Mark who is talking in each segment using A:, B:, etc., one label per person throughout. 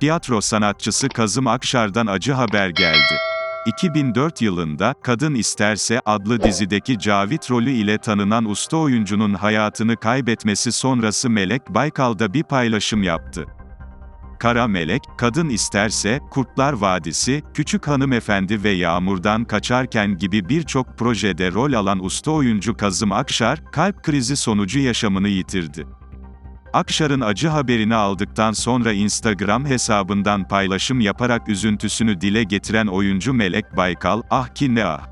A: Tiyatro sanatçısı Kazım Akşar'dan acı haber geldi. 2004 yılında Kadın İsterse adlı dizideki Cavit rolü ile tanınan usta oyuncunun hayatını kaybetmesi sonrası Melek Baykal'da bir paylaşım yaptı. Kara Melek, Kadın İsterse, Kurtlar Vadisi, Küçük Hanımefendi ve Yağmurdan Kaçarken gibi birçok projede rol alan usta oyuncu Kazım Akşar, kalp krizi sonucu yaşamını yitirdi. Akşar'ın acı haberini aldıktan sonra Instagram hesabından paylaşım yaparak üzüntüsünü dile getiren oyuncu Melek Baykal, ah ki ne ah.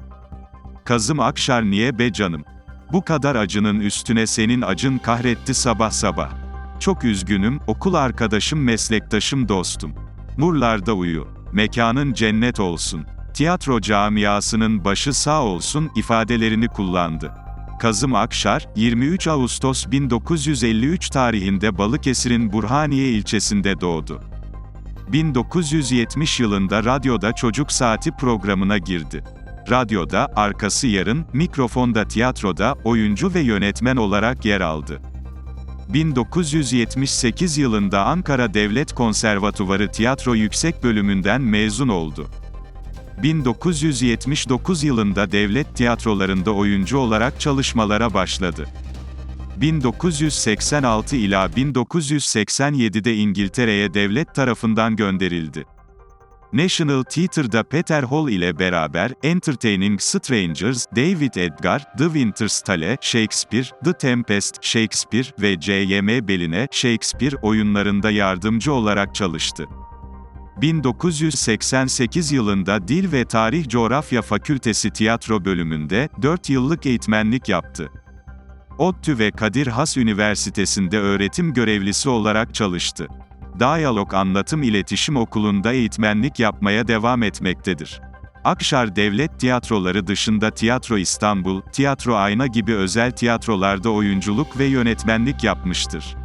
A: Kazım Akşar niye be canım? Bu kadar acının üstüne senin acın kahretti sabah sabah. Çok üzgünüm, okul arkadaşım, meslektaşım, dostum. Nurlarda uyu. Mekanın cennet olsun. Tiyatro camiasının başı sağ olsun ifadelerini kullandı. Kazım Akşar, 23 Ağustos 1953 tarihinde Balıkesir'in Burhaniye ilçesinde doğdu. 1970 yılında radyoda Çocuk Saati programına girdi. Radyoda, arkası yarın, mikrofonda tiyatroda, oyuncu ve yönetmen olarak yer aldı. 1978 yılında Ankara Devlet Konservatuvarı Tiyatro Yüksek Bölümünden mezun oldu. 1979 yılında devlet tiyatrolarında oyuncu olarak çalışmalara başladı. 1986 ila 1987'de İngiltere'ye devlet tarafından gönderildi. National Theatre'da Peter Hall ile beraber Entertaining Strangers, David Edgar, The Winter's Shakespeare, The Tempest, Shakespeare ve C.Y.M. Beline Shakespeare oyunlarında yardımcı olarak çalıştı. 1988 yılında Dil ve Tarih Coğrafya Fakültesi Tiyatro bölümünde 4 yıllık eğitmenlik yaptı. ODTÜ ve Kadir Has Üniversitesi'nde öğretim görevlisi olarak çalıştı. Diyalog Anlatım İletişim Okulu'nda eğitmenlik yapmaya devam etmektedir. Akşar Devlet Tiyatroları dışında Tiyatro İstanbul, Tiyatro Ayna gibi özel tiyatrolarda oyunculuk ve yönetmenlik yapmıştır.